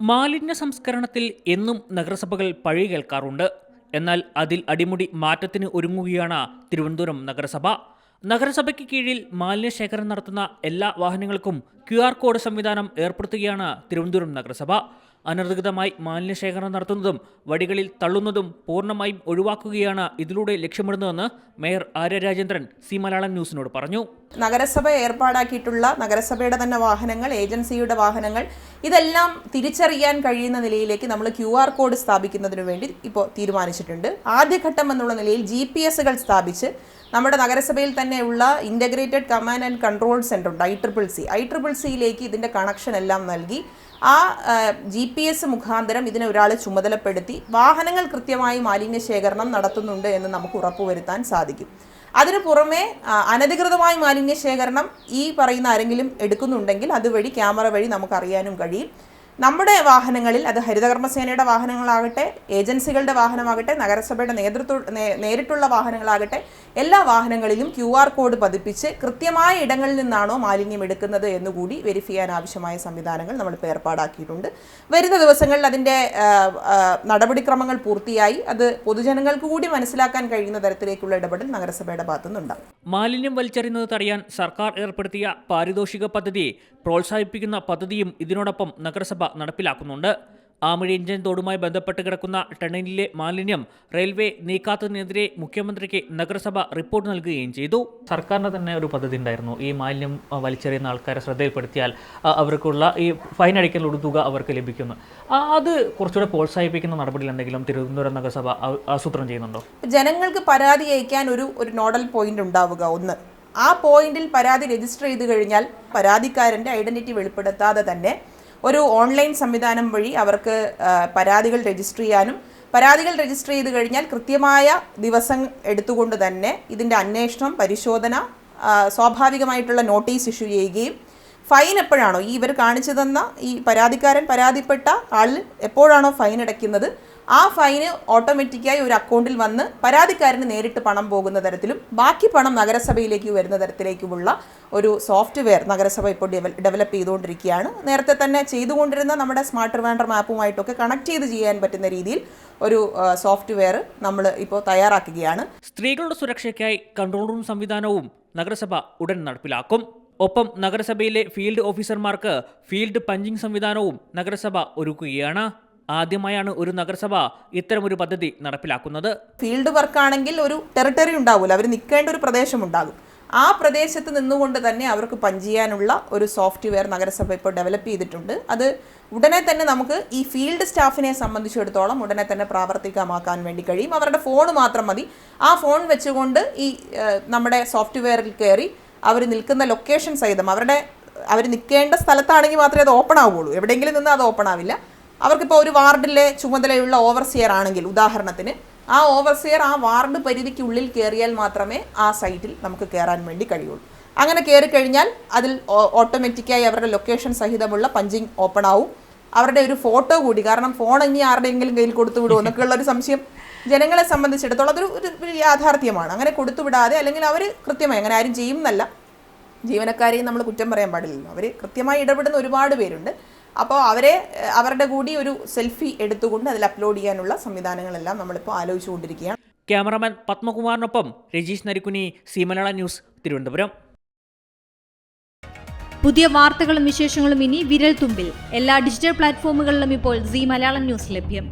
മാലിന്യ സംസ്കരണത്തിൽ എന്നും നഗരസഭകൾ പഴി കേൾക്കാറുണ്ട്. എന്നാൽ അതിൽ അടിമുടി മാറ്റത്തിന് ഒരുങ്ങുകയാണ് തിരുവനന്തപുരം നഗരസഭ. നഗരസഭയ്ക്ക് കീഴിൽ മാലിന്യ ശേഖരം നടത്തുന്ന എല്ലാ വാഹനങ്ങൾക്കും ക്യു കോഡ് സംവിധാനം ഏർപ്പെടുത്തുകയാണ് തിരുവനന്തപുരം നഗരസഭ. അനധികൃതമായി മാലിന്യശേഖരണം നടത്തുന്നതും വടികളിൽ തള്ളുന്നതും പൂർണമായും ഒഴിവാക്കുകയാണ് ഇതിലൂടെ ലക്ഷ്യമിടുന്നതെന്ന് മേയർ ആര്യ രാജേന്ദ്രൻ സി മലയാളം ന്യൂസിനോട് പറഞ്ഞു. നഗരസഭ ഏർപ്പാടാക്കിയിട്ടുള്ള നഗരസഭയുടെ തന്നെ വാഹനങ്ങൾ ഏജൻസിയുടെ വാഹനങ്ങൾ ഇതെല്ലാം തിരിച്ചറിയാൻ കഴിയുന്ന നിലയിലേക്ക് നമ്മൾ ക്യു ആർ കോഡ് സ്ഥാപിക്കുന്നതിന് വേണ്ടി ഇപ്പോൾ തീരുമാനിച്ചിട്ടുണ്ട്. ആദ്യഘട്ടം എന്നുള്ള നിലയിൽ ജി പി എസുകൾ സ്ഥാപിച്ച് നമ്മുടെ നഗരസഭയിൽ തന്നെയുള്ള integrated command and control centre ഉണ്ട് I triple C. I triple സിയിലേക്ക് ഇതിന്റെ കണക്ഷൻ എല്ലാം നൽകി ആ ജി പി എസ് മുഖാന്തരം ഇതിനെ ഒരാളെ ചുമതലപ്പെടുത്തി വാഹനങ്ങൾ കൃത്യമായി മാലിന്യ ശേഖരണം നടത്തുന്നുണ്ട് എന്ന് നമുക്ക് ഉറപ്പുവരുത്താൻ സാധിക്കും. അതിനു പുറമെ അനധികൃതമായ മാലിന്യ ശേഖരണം ഈ പറയുന്ന ആരെങ്കിലും എടുക്കുന്നുണ്ടെങ്കിൽ അതുവഴി ക്യാമറ വഴി നമുക്ക് അറിയാനും കഴിയും. നമ്മുടെ വാഹനങ്ങളിൽ അത് ഹരിതകർമ്മസേനയുടെ വാഹനങ്ങളാകട്ടെ ഏജൻസികളുടെ വാഹനമാകട്ടെ നഗരസഭയുടെ നേതൃത്വ നേരിട്ടുള്ള വാഹനങ്ങളാകട്ടെ എല്ലാ വാഹനങ്ങളിലും ക്യു ആർ കോഡ് പതിപ്പിച്ച് കൃത്യമായ ഇടങ്ങളിൽ നിന്നാണോ മാലിന്യം എടുക്കുന്നത് എന്നുകൂടി വെരിഫൈ ചെയ്യാൻ ആവശ്യമായ സംവിധാനങ്ങൾ നമ്മളിപ്പോൾ ഏർപ്പാടാക്കിയിട്ടുണ്ട്. വരുന്ന ദിവസങ്ങളിൽ അതിന്റെ നടപടിക്രമങ്ങൾ പൂർത്തിയായി. അത് പൊതുജനങ്ങൾക്ക് കൂടി മനസ്സിലാക്കാൻ കഴിയുന്ന തരത്തിലേക്കുള്ള ഇടപെടൽ നഗരസഭയുടെ ഭാഗത്തുനിന്നുണ്ടാകും മാലിന്യം വലിച്ചെറിയുന്നത് തടയാൻ സർക്കാർ ഏർപ്പെടുത്തിയ പാരിതോഷിക പദ്ധതി പ്രോത്സാഹിപ്പിക്കുന്ന പദ്ധതിയും ഇതിനോടൊപ്പം നഗരസഭ നടപ്പിലാക്കുന്നുണ്ട്. ആമഴി ഇഞ്ചൻ തോടുമായി ബന്ധപ്പെട്ട് കിടക്കുന്ന ടണലിലെ മാലിന്യം റെയിൽവേ നീക്കാത്തതിനെതിരെ മുഖ്യമന്ത്രിക്ക് നഗരസഭ റിപ്പോർട്ട് നൽകുകയും ചെയ്തു. സർക്കാരിന് തന്നെ ഒരു പദ്ധതി ഉണ്ടായിരുന്നു. ഈ മാലിന്യം വലിച്ചെറിയുന്ന ആൾക്കാരെ ശ്രദ്ധയിൽപ്പെടുത്തിയാൽ അവർക്കുള്ള ഈ ഫൈൻ അടിക്കലുള്ള തുക അവർക്ക് ലഭിക്കുന്നു. അത് കുറച്ചുകൂടെ പ്രോത്സാഹിപ്പിക്കുന്ന നടപടിയിൽ എന്തെങ്കിലും തിരുവനന്തപുരം നഗരസഭ ആസൂത്രണം ചെയ്യുന്നുണ്ടോ? ജനങ്ങൾക്ക് പരാതി അയക്കാൻ ഒരു ഒരു നോഡൽ പോയിന്റ് ഉണ്ടാവുക. ഒന്ന് ആ പോയിന്റിൽ പരാതി രജിസ്റ്റർ ചെയ്ത് കഴിഞ്ഞാൽ പരാതിക്കാരന്റെ ഐഡന്റിറ്റി വെളിപ്പെടുത്താതെ തന്നെ ഒരു ഓൺലൈൻ സംവിധാനം വഴി അവർക്ക് പരാതികൾ രജിസ്റ്റർ ചെയ്യാനും പരാതികൾ രജിസ്റ്റർ ചെയ്ത് കഴിഞ്ഞാൽ കൃത്യമായ ദിവസം എടുത്തുകൊണ്ട് തന്നെ ഇതിന്റെ അന്വേഷണം പരിശോധന സ്വാഭാവികമായിട്ടുള്ള നോട്ടീസ് ഇഷ്യൂ ചെയ്യുകയും ഫൈൻ എപ്പോഴാണോ ഈ ഇവർ കാണിച്ചു തന്ന ഈ പരാതിക്കാരൻ പരാതിപ്പെട്ട ആളിൽ എപ്പോഴാണോ ഫൈൻ അടയ്ക്കുന്നത് ആ ഫൈന് ഓട്ടോമാറ്റിക്കായി ഒരു അക്കൗണ്ടിൽ വന്ന് പരാതിക്കാരന് നേരിട്ട് പണം പോകുന്ന തരത്തിലും ബാക്കി പണം നഗരസഭയിലേക്ക് വരുന്ന തരത്തിലേക്കുമുള്ള ഒരു സോഫ്റ്റ്വെയർ നഗരസഭ ഇപ്പോൾ ഡെവലപ്പ് ചെയ്തുകൊണ്ടിരിക്കുകയാണ്. നേരത്തെ തന്നെ ചെയ്തുകൊണ്ടിരുന്ന നമ്മുടെ സ്മാർട്ട് റിവാൻഡർ മാപ്പുമായിട്ടൊക്കെ കണക്ട് ചെയ്ത് ചെയ്യാൻ പറ്റുന്ന രീതിയിൽ ഒരു സോഫ്റ്റ്വെയർ നമ്മൾ ഇപ്പോൾ തയ്യാറാക്കുകയാണ്. സ്ത്രീകളുടെ സുരക്ഷയ്ക്കായി കൺട്രോൾ റൂം സംവിധാനവും നഗരസഭ ഉടൻ നടപ്പിലാക്കും. ഒപ്പം നഗരസഭയിലെ ഫീൽഡ് ഓഫീസർമാർക്ക് ഫീൽഡ് പഞ്ചിംഗ് സംവിധാനവും നഗരസഭ ഒരുക്കുകയാണ്. ആദ്യമായാണ് ഒരു നഗരസഭ ഇത്തരമൊരു പദ്ധതി നടപ്പിലാക്കുന്നത്. ഫീൽഡ് വർക്ക് ആണെങ്കിൽ ഒരു ടെറിട്ടറി ഉണ്ടാവില്ല അവർ നിൽക്കേണ്ട ഒരു പ്രദേശം ഉണ്ടാകും. ആ പ്രദേശത്ത് നിന്നുകൊണ്ട് തന്നെ അവർക്ക് പഞ്ച് ചെയ്യാനുള്ള ഒരു സോഫ്റ്റ്വെയർ നഗരസഭ ഇപ്പോൾ ഡെവലപ്പ് ചെയ്തിട്ടുണ്ട്. അത് ഉടനെ തന്നെ നമുക്ക് ഈ ഫീൽഡ് സ്റ്റാഫിനെ സംബന്ധിച്ചിടത്തോളം ഉടനെ തന്നെ പ്രാവർത്തികമാക്കാൻ വേണ്ടി കഴിയും. അവരുടെ ഫോൺ മാത്രം മതി. ആ ഫോൺ വെച്ചുകൊണ്ട് ഈ നമ്മുടെ സോഫ്റ്റ്വെയറിൽ കയറി അവർ നിൽക്കുന്ന ലൊക്കേഷൻ സഹിതം അവരുടെ അവർ നിൽക്കേണ്ട സ്ഥലത്താണെങ്കിൽ മാത്രമേ അത് ഓപ്പൺ ആവുകയുള്ളൂ. എവിടെയെങ്കിലും നിന്ന് അത് ഓപ്പൺ ആവില്ല. അവർക്കിപ്പോൾ ഒരു വാർഡിലെ ചുമതലയുള്ള ഓവർസിയർ ആണെങ്കിൽ ഉദാഹരണത്തിന് ആ ഓവർസിയർ ആ വാർഡ് പരിധിക്കുള്ളിൽ കയറിയാൽ മാത്രമേ ആ സൈറ്റിൽ നമുക്ക് കയറാൻ വേണ്ടി കഴിയുള്ളൂ. അങ്ങനെ കയറി കഴിഞ്ഞാൽ അതിൽ ഓട്ടോമാറ്റിക്കായി അവരുടെ ലൊക്കേഷൻ സഹിതമുള്ള പഞ്ചിങ് ഓപ്പൺ ആവും. അവരുടെ ഒരു ഫോട്ടോ കൂടി കാരണം ഫോൺ ഇനി ആരുടെയെങ്കിലും കയ്യിൽ കൊടുത്തു വിടുമോ എന്നൊക്കെയുള്ള ഒരു സംശയം ജനങ്ങളെ സംബന്ധിച്ചിടത്തോളം അതൊരു ഒരു യാഥാർത്ഥ്യമാണ്. അങ്ങനെ കൊടുത്തു വിടാതെ അല്ലെങ്കിൽ അവർ കൃത്യമായി അങ്ങനെ ആരും ചെയ്യുന്നല്ല. ജീവനക്കാരെയും നമ്മൾ കുറ്റം പറയാൻ പാടില്ലല്ലോ. അവർ കൃത്യമായി ഇടപെടുന്ന ഒരുപാട് പേരുണ്ട്. അപ്പോൾ അവരെ അവരുടെ കൂടി ഒരു സെൽഫി എടുത്തുകൊണ്ട് അതിൽ അപ്ലോഡ് ചെയ്യാനുള്ള സംവിധാനങ്ങളെല്ലാം നമ്മളിപ്പോൾ ആലോചിച്ചുകൊണ്ടിരിക്കുകയാണ്. ക്യാമറമാൻ പത്മകുമാറിനൊപ്പം രജീഷ് നരിക്കുനി സീമലള ന്യൂസ് തിരുവനന്തപുരം. പുതിയ വാർത്തകളും വിശേഷങ്ങളും ഇനി വിരൽ തുമ്പിൽ എല്ലാ ഡിജിറ്റൽ പ്ലാറ്റ്ഫോമുകളിലും ഇപ്പോൾ സി മലയാളം ന്യൂസ് ലഭ്യം.